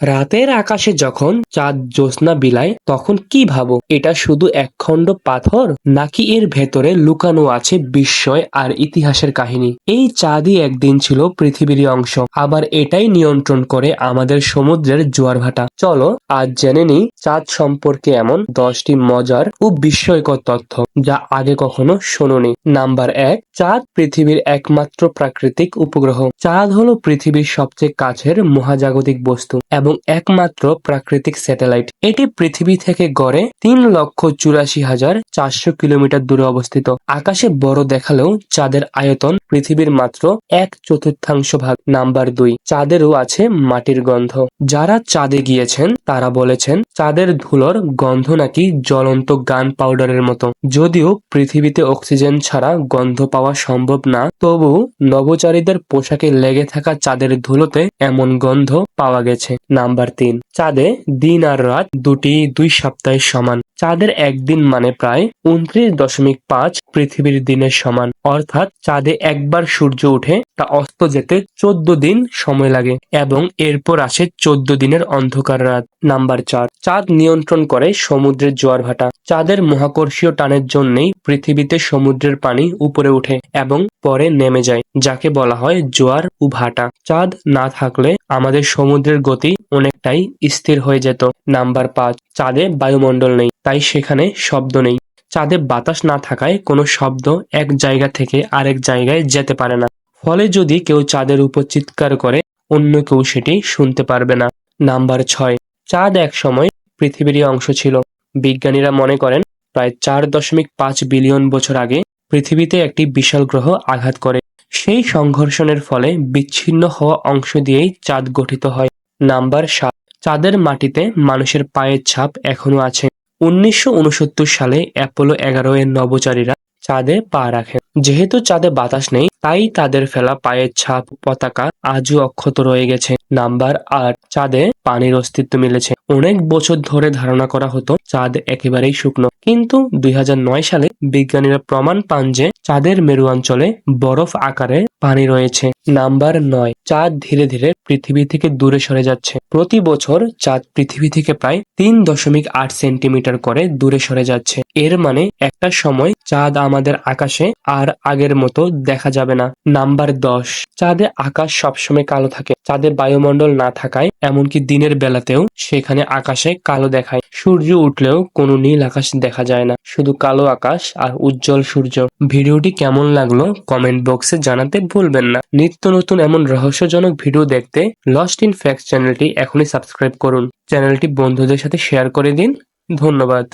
রাতের আকাশে যখন চাঁদ জ্যোৎস্না বিলায়, তখন কি ভাবো? এটা শুধু একখণ্ড পাথর? নাকি এর ভেতরে লুকানো আছে বিস্ময় আর ইতিহাসের কাহিনী? এই চাঁদই একদিন ছিল পৃথিবীর অংশ। আবার এটাই নিয়ন্ত্রণ করে আমাদের সমুদ্রের জোয়ার ভাটা। চলো, আজ জেনে নিই, চাঁদ সম্পর্কে এমন দশটি মজার ও বিস্ময়কর তথ্য, যা আগে কখনো শোনোনি। নাম্বার এক, চাঁদ পৃথিবীর একমাত্র প্রাকৃতিক উপগ্রহ। চাঁদ হলো পৃথিবীর সবচেয়ে কাছের মহাজাগতিক বস্তু। এবং একমাত্র প্রাকৃতিক স্যাটেলাইট। এটি পৃথিবী থেকে গড়ে তিন লক্ষ চুরাশি হাজার চারশো কিলোমিটার দূরে অবস্থিত। আকাশে বড় দেখালেও চাঁদের আয়তন পৃথিবীর মাত্র এক চতুর্থাংশ ভাগ। নাম্বার দুই, চাঁদেরও আছে মাটির গন্ধ। যারা চাঁদে গিয়েছেন তারা বলেছেন, চাঁদের ধুলোর গন্ধ নাকি জ্বলন্ত গান পাউডারের মতো। যদিও পৃথিবীতে অক্সিজেন ছাড়া গন্ধ পাওয়া সম্ভব না, তবু নভোচারীদের পোশাকে লেগে থাকা চাঁদের ধুলোতে এমন গন্ধ পাওয়া গেছে। নাম্বার তিন, চাঁদে দিন আর রাত দুটি দুই সপ্তাহের সমান। চাঁদের একদিন মানে প্রায় উনত্রিশ দশমিক পাঁচ পৃথিবীর দিনের সমান। অর্থাৎ চাঁদে একবার সূর্য উঠে তা অস্ত যেতে চোদ্দ দিন সময় লাগে এবং এরপর আসে চোদ্দ দিনের অন্ধকার রাত। নাম্বার চার, চাঁদ নিয়ন্ত্রণ করে সমুদ্রের জোয়ার ভাটা। চাঁদের মহাকর্ষীয় টানের জন্যই পৃথিবীতে সমুদ্রের পানি উপরে ওঠে এবং পরে নেমে যায়, যাকে বলা হয় জোয়ার ও ভাটা। চাঁদ না থাকলে আমাদের সমুদ্রের গতি অনেকটাই স্থির হয়ে যেত। নাম্বার পাঁচ, চাঁদে বায়ুমণ্ডল নেই, তাই সেখানে শব্দ নেই। চাঁদে বাতাস না থাকায় কোনো শব্দ এক জায়গা থেকে আরেক জায়গায় যেতে পারে না। ফলে যদি কেউ চাঁদের উপর চিৎকার করে, অন্য কেউ সেটি শুনতে পারবে না। নাম্বার ছয়। চাঁদ এক সময় পৃথিবীরই অংশ ছিল। বিজ্ঞানীরা মনে করেন, প্রায় চার দশমিক পাঁচ বিলিয়ন বছর আগে পৃথিবীতে একটি বিশাল গ্রহ আঘাত করে। সেই সংঘর্ষণের ফলে বিচ্ছিন্ন হওয়া অংশ দিয়েই চাঁদ গঠিত হয়। নাম্বার সাত। চাঁদের মাটিতে মানুষের পায়ের ছাপ এখনও আছে। উনিশশো উনসত্তর সালে অ্যাপোলো এগারো এর নভোচারীরা চাঁদে পা রাখেন। যেহেতু চাঁদে বাতাস নেই, তাই তাদের ফেলা পায়ের ছাপ পতাকা আজও অক্ষত রয়ে গেছে। নাম্বার আট, চাঁদে পানির অস্তিত্ব মিলেছে। অনেক বছর ধরে ধারণা করা হতো, চাঁদ একেবারেই শুকনো। কিন্তু দুই হাজার নয় সালে বিজ্ঞানীরা প্রমাণ পান যে, চাঁদের মেরু অঞ্চলে বরফ আকারে পানি রয়েছে। নাম্বার নয় চাঁদ ধীরে ধীরে পৃথিবী থেকে দূরে সরে যাচ্ছে। প্রতি বছর চাঁদ পৃথিবী থেকে প্রায় তিন দশমিক আট সেন্টিমিটার করে দূরে সরে যাচ্ছে। এর মানে একটা সময় চাঁদ আমাদের আকাশে আর আগের মতো দেখা যাবে না। নাম্বার দশ, চাঁদে আকাশ সবসময় কালো থাকে। চাঁদে বায়ুমণ্ডল না থাকায়, এমনকি দিনের বেলাতেও সেখানে আকাশে কালো দেখায়। সূর্য উঠলেও কোনো নীল আকাশ দেখা যায় না। শুধু কালো আকাশ আর উজ্জ্বল সূর্য। ভিডিওটি কেমন লাগল কমেন্ট বক্সে জানাতে ভুলবেন না। নিত্য নতুন এমন রহস্যজনক ভিডিও দেখতে লস্ট ইন ফ্যাক্টস চ্যানেলটি এখনই সাবস্ক্রাইব করুন। চ্যানেলটি বন্ধুদের সাথে শেয়ার করে দিন। ধন্যবাদ।